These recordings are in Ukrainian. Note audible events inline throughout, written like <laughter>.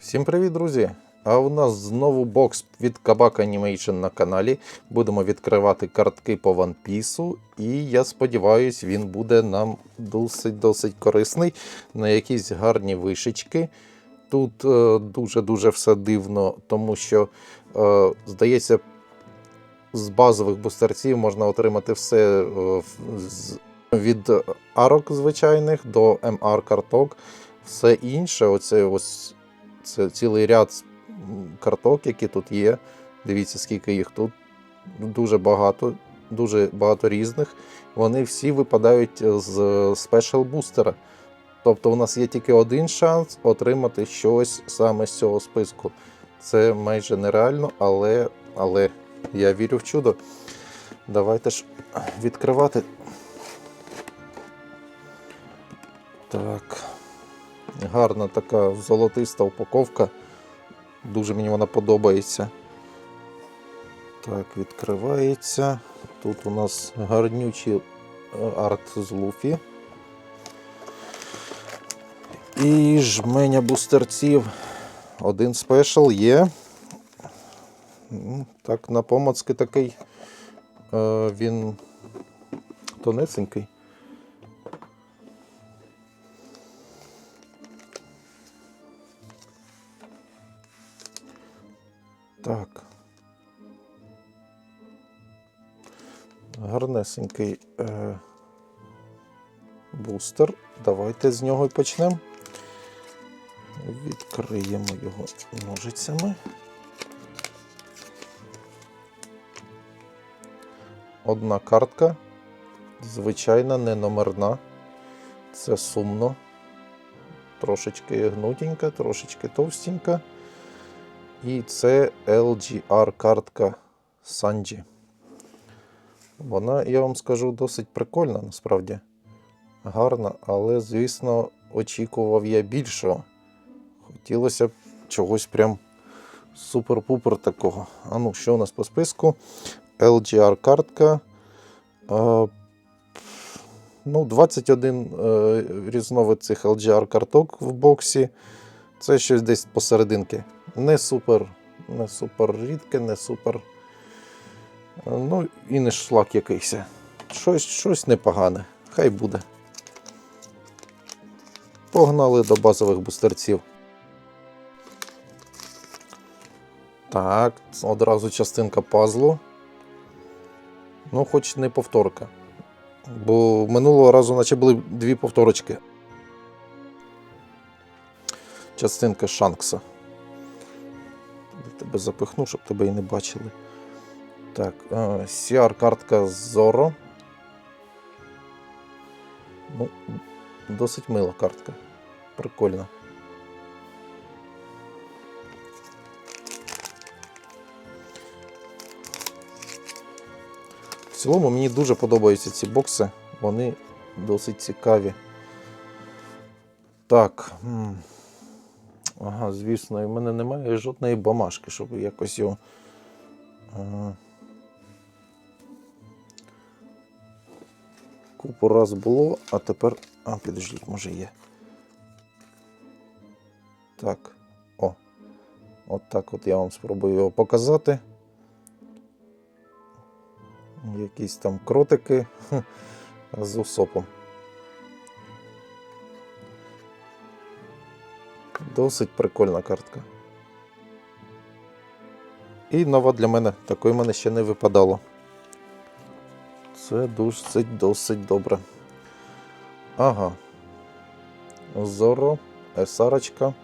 Всім привіт, друзі! А у нас знову бокс від Kabak Animation на каналі. Будемо відкривати картки по One Piece. І я сподіваюся, він буде нам досить-досить корисний на якісь гарні вишечки. Тут е, дуже-дуже все дивно, тому що, е, здається, з базових бустерців можна отримати все е, від арок звичайних до MR карток. Все інше, оце ось це цілий ряд карток, які тут є. Дивіться, скільки їх тут. Дуже багато, дуже багато різних. Вони всі випадають з спешл бустера. Тобто, у нас є тільки один шанс отримати щось саме з цього списку. Це майже нереально, але, але я вірю в чудо. Давайте ж відкривати. Так. Гарна така золотиста упаковка. Дуже мені вона подобається. Так, відкривається. Тут у нас гарнючий е, арт з Луфі. І жменя бустерців. Один спешл є. Так, на помацки такий. Е, Він тонесенький. Так. Гарнесенький е, бустер. Давайте з нього і почнемо. Відкриємо його ножицями. Одна картка. Звичайна, не номерна. Це сумно. Трошечки гнутенька, трошечки товстенька. І це LGR картка Sanji. Вона, я вам скажу, досить прикольна насправді. Гарна, але, звісно, очікував я більшого. Хотілося б чогось прям супер-пупер такого. А ну, що у нас по списку? LGR картка. Е, ну, 21 е, різновид цих LGR карток в боксі. Це щось десь посерединки. Не супер, не супер рідке, не супер. Ну, і не шлак якийсь. Щось, щось непогане. Хай буде. Погнали до базових бустерців. Так, одразу частинка пазлу. Ну, хоч не повторка. Бо минулого разу, наче були дві повторочки. Частинка Шанкса. Тебе запихну, щоб тебе і не бачили. Так, CR-картка Зоро. Ну, досить мила картка. Прикольна. В цілому мені дуже подобаються ці бокси. Вони досить цікаві. Так. Ага, звісно, і в мене немає жодної бумажки, щоб якось його. Ага. Купу раз було, а тепер. А, підождіть, може є. Так. О. От так от я вам спробую його показати. Якісь там кротики <laughs> з усопом. Досить прикольна картка. І нова для мене. Такої мене ще не випадало. Це досить досить добре. Ага. Зоро, Есарочка.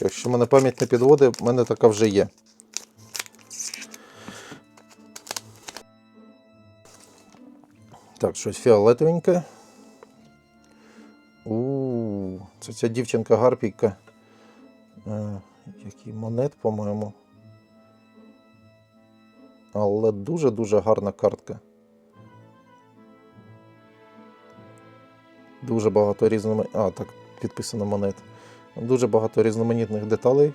Якщо мене пам'ять не підводить, в мене така вже є. Так, щось фіолетовеньке. Ця дівчинка гарпійка. Е, який монет, по-моєму. Але дуже-дуже гарна картка. Дуже багато різноманітних. А, так, підписано монет. Дуже багато різноманітних деталей.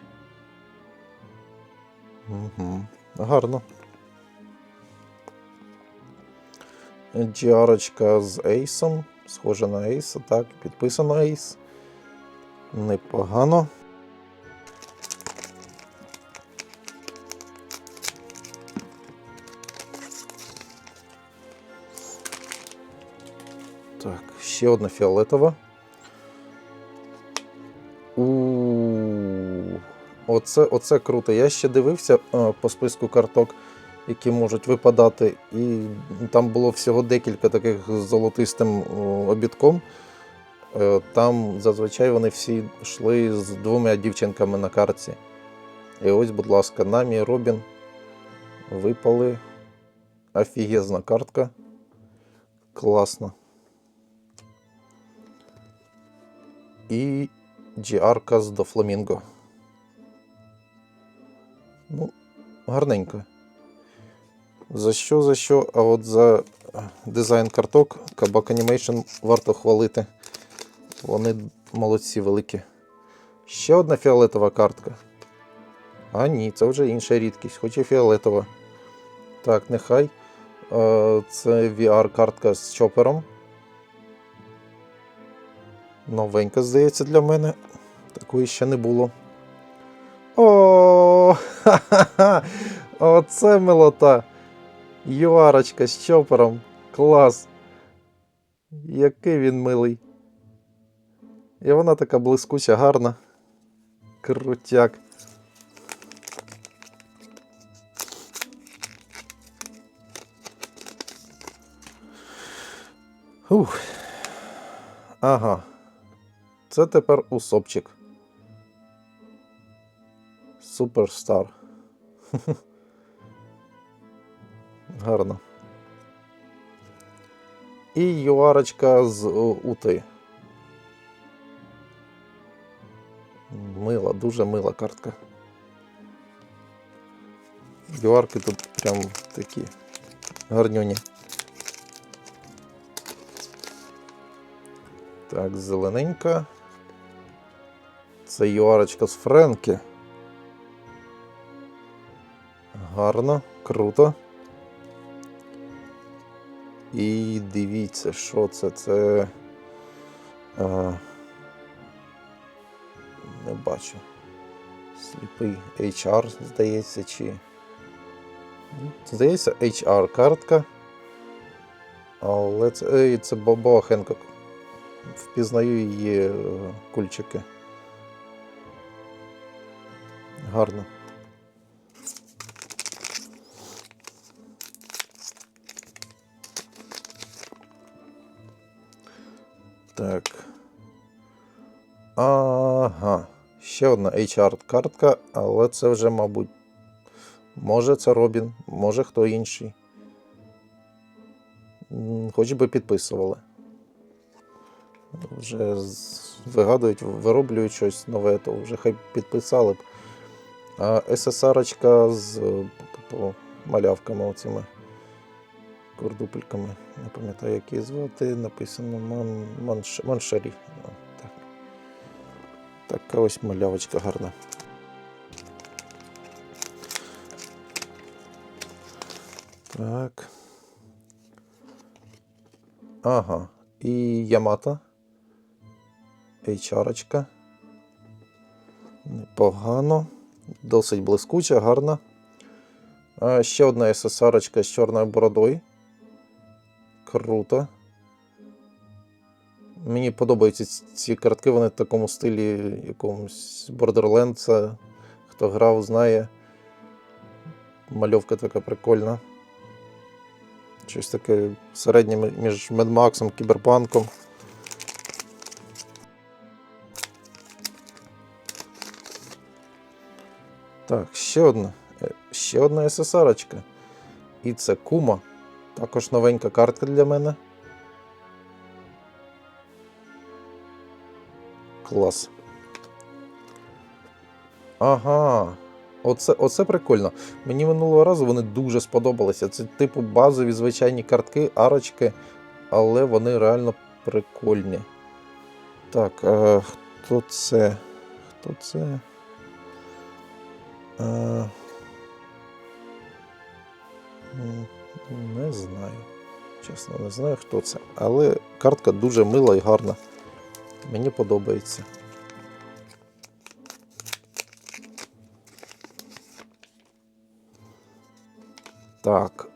Угу. Гарно. GR з ейсом. Схоже на Ace, так, підписано Ace. Непогано. Так, ще одна фіолетова. У оце, оце круто. Я ще дивився е, по списку карток, які можуть випадати, і там було всього декілька таких з золотистим е, обідком. Е, Там зазвичай вони всі йшли з двома дівчинками на картці. І ось, будь ласка, намі Робін випали. Офігезна картка. Класно. І з до Фламінго. Ну, гарненько. За що, за що, а от за дизайн карток Kabak Animation варто хвалити. Вони молодці великі. Ще одна фіолетова картка. А ні, це вже інша рідкість, хоч і фіолетова. Так, нехай. Е, Це VR-картка з чопером. Новенька, здається, для мене. Такої ще не було. О, ха-ха-ха! Оце милота. Юарочка з чопером. Клас. Який він милий. І вона така блискуча, гарна. Крутяк. Ух. Ага. Це тепер усопчик. Суперстар. Гарно. І юарочка з о, Ути. Дуже мила картка. Юарки тут прям такі гарнюні. Так, зелененька. Це юарочка з Френкі. Гарно, круто. І дивіться, що це? Це. А, не бачу. Сліпий HR, здається, чи. Здається, HR картка. Але це, це Бобо Хенкок. Впізнаю її е, кульчики. Гарно. Так. Ага. Ще одна HR-картка, але це вже, мабуть, може це Робін, може хто інший. Хоч би підписували. Вже вигадують, вироблюють щось нове, то вже хай підписали б. А СССРочка з малявками оцими курдупельками. Не пам'ятаю, як її звати. Написано Ман, Манш, Маншарі. Така ось малявочка гарна. Так. Ага. І Ямата. HR-очка. Непогано. Досить блискуча, гарна. А, ще одна SSR з чорною бородою. Круто. Мені подобаються ці- картки, вони в такому стилі якомусь Borderlands. Хто грав, знає. Мальовка така прикольна. Щось таке середнє між Медмаксом, Кіберпанком. Так, ще одна. Е, Ще одна SSR-очка. І це Кума. Також новенька картка для мене. Клас. Ага. Оце, оце прикольно. Мені минулого разу вони дуже сподобалися. Це типу базові звичайні картки, арочки, але вони реально прикольні. Так, а, хто це? Хто це? А, не знаю. Чесно, не знаю, хто це. Але картка дуже мила і гарна. Мені подобається. Так,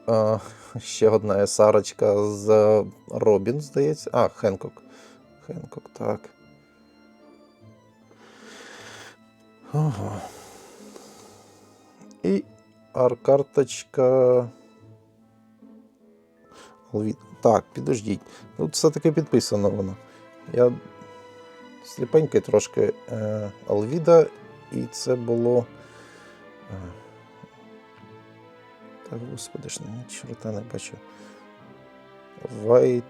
ще одна есарочка з е, Робін, здається. А, Хенкок. Хенкок, так. Ага. І аркарточка. Так, підождіть. Тут все-таки підписано воно. Я сліпенький трошки е, Алвіда, і це було. Е, та господи ж, чорта не бачу. Вайт.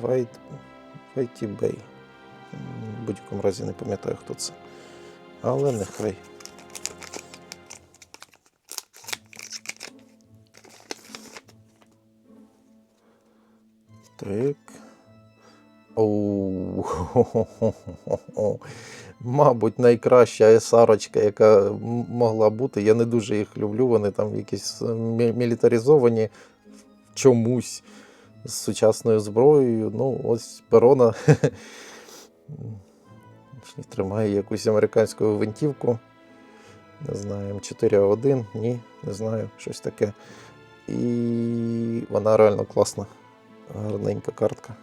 Вайт. Вайті Бей. В будь-якому разі не пам'ятаю, хто це. Але нехай. Так. <laughs> Мабуть, найкраща есарочка, яка могла бути. Я не дуже їх люблю. Вони там якісь е, мі- мілітаризовані чомусь з сучасною зброєю. Ну, ось перона <laughs> тримає якусь американську гвинтівку. Не знаю, М4А1, ні, не знаю, щось таке. І вона реально класна. Гарненька картка.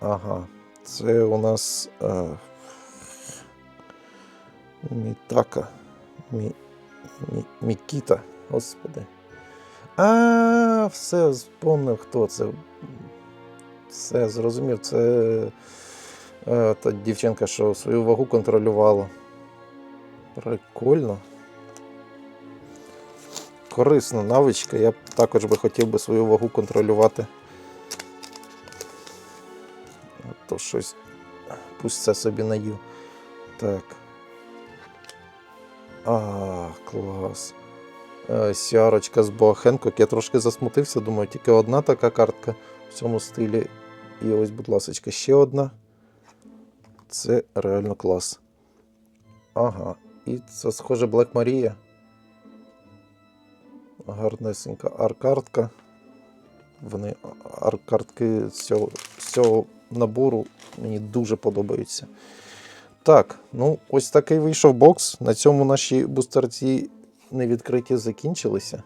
Ага, це у нас е, Мітака. Мі, мі, Мікіта, господи. А, все, спомнив, хто це. Все, зрозумів, це е, та дівчинка, що свою вагу контролювала. Прикольно. Корисна навичка. Я також би хотів би свою вагу контролювати. Щось. Пусть це собі наю. Так. А, клас. Е, Сіарочка з Боахенкок. Я трошки засмутився, думаю, тільки одна така картка в цьому стилі. І ось, будь ласка, ще одна. Це реально клас. Ага. І це схоже Black Maria. Гарнесенька аркартка. Вони аркартки з цього, з цього набору мені дуже подобаються. Так, ну ось такий вийшов бокс. На цьому наші бустерці невідкриті закінчилися.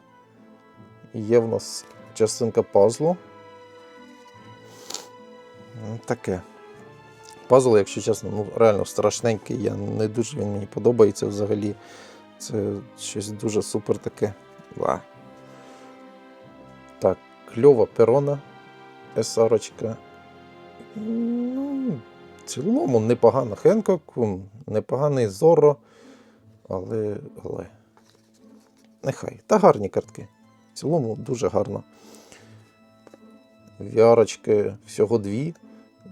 Є в нас частинка пазлу. Ну, Таке. Пазл, якщо чесно, ну реально страшненький. Я не дуже він мені подобається взагалі. Це щось дуже супер таке. Ва. Так, кльова перона. Есарочка. Ну, в цілому непогано Хенкок, непоганий Зоро. Але, але. Нехай. Та гарні картки. В цілому дуже гарно. Віарочки всього дві.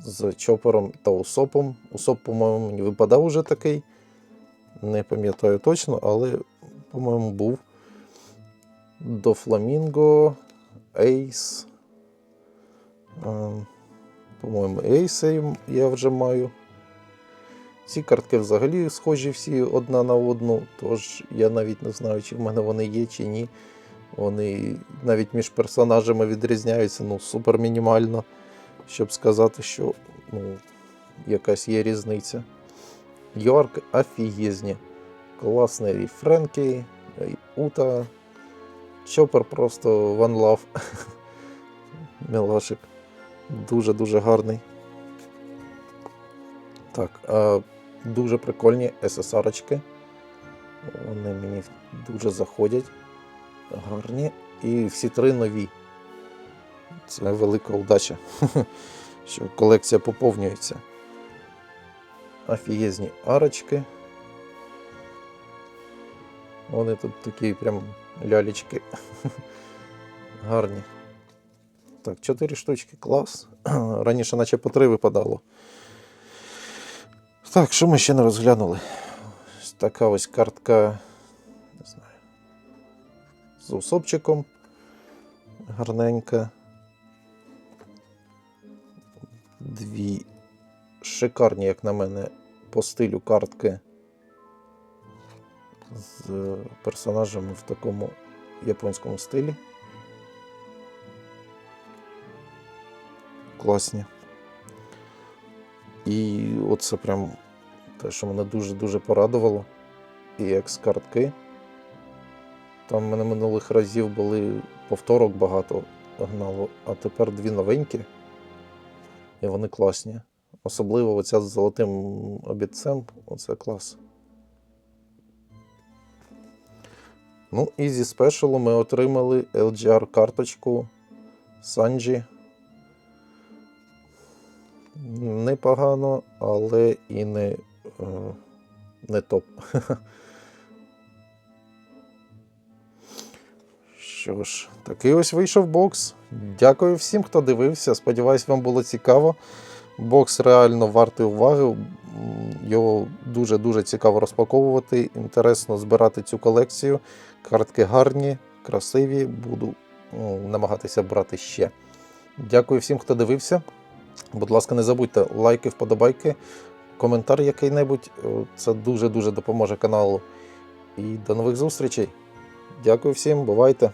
З чопером та усопом. Усоп, по-моєму, мені випадав уже такий. Не пам'ятаю точно, але, по-моєму, був. До Фламінго, Ейс. Ем, По-моєму, Ейса я вже маю. Ці картки взагалі схожі всі одна на одну, тож я навіть не знаю, чи в мене вони є, чи ні. Вони навіть між персонажами відрізняються ну, супер мінімально, щоб сказати, що ну, якась є різниця. Йорк офігезні. Класний і Френкі, Ута. Чопер просто One Love. <laughs> Мілашик. Дуже-дуже гарний. Так, а, дуже прикольні SSR-очки. Вони мені дуже заходять. Гарні. І всі три нові. Це велика удача, <laughs> що колекція поповнюється. Офігезні арочки. Вони тут такі прям лялечки. <laughs> Гарні. Так, 4 штучки, клас. <clears throat> Раніше наче по 3 випадало. Так, що ми ще не розглянули? Ось така ось картка. Не знаю. З усопчиком. Гарненька. Дві шикарні, як на мене, по стилю картки. З персонажами в такому японському стилі. Класні. І оце прям те, що мене дуже-дуже порадувало. І екс-картки. Там в мене минулих разів були повторок багато гнало, а тепер дві новенькі. І вони класні. Особливо оця з золотим обідцем. Оце клас. Ну, і зі спешалу ми отримали LGR карточку Санджі. Непогано, але і не, е, не топ. <laughs> Що ж, такий ось вийшов бокс. Дякую всім, хто дивився. Сподіваюсь, вам було цікаво. Бокс реально вартий уваги. Його дуже-дуже цікаво розпаковувати. Інтересно збирати цю колекцію. Картки гарні, красиві. Буду ну, намагатися брати ще. Дякую всім, хто дивився. Будь ласка, не забудьте лайки, вподобайки, коментар який-небудь. Е, Це дуже-дуже допоможе каналу. І до нових зустрічей. Дякую всім, бувайте!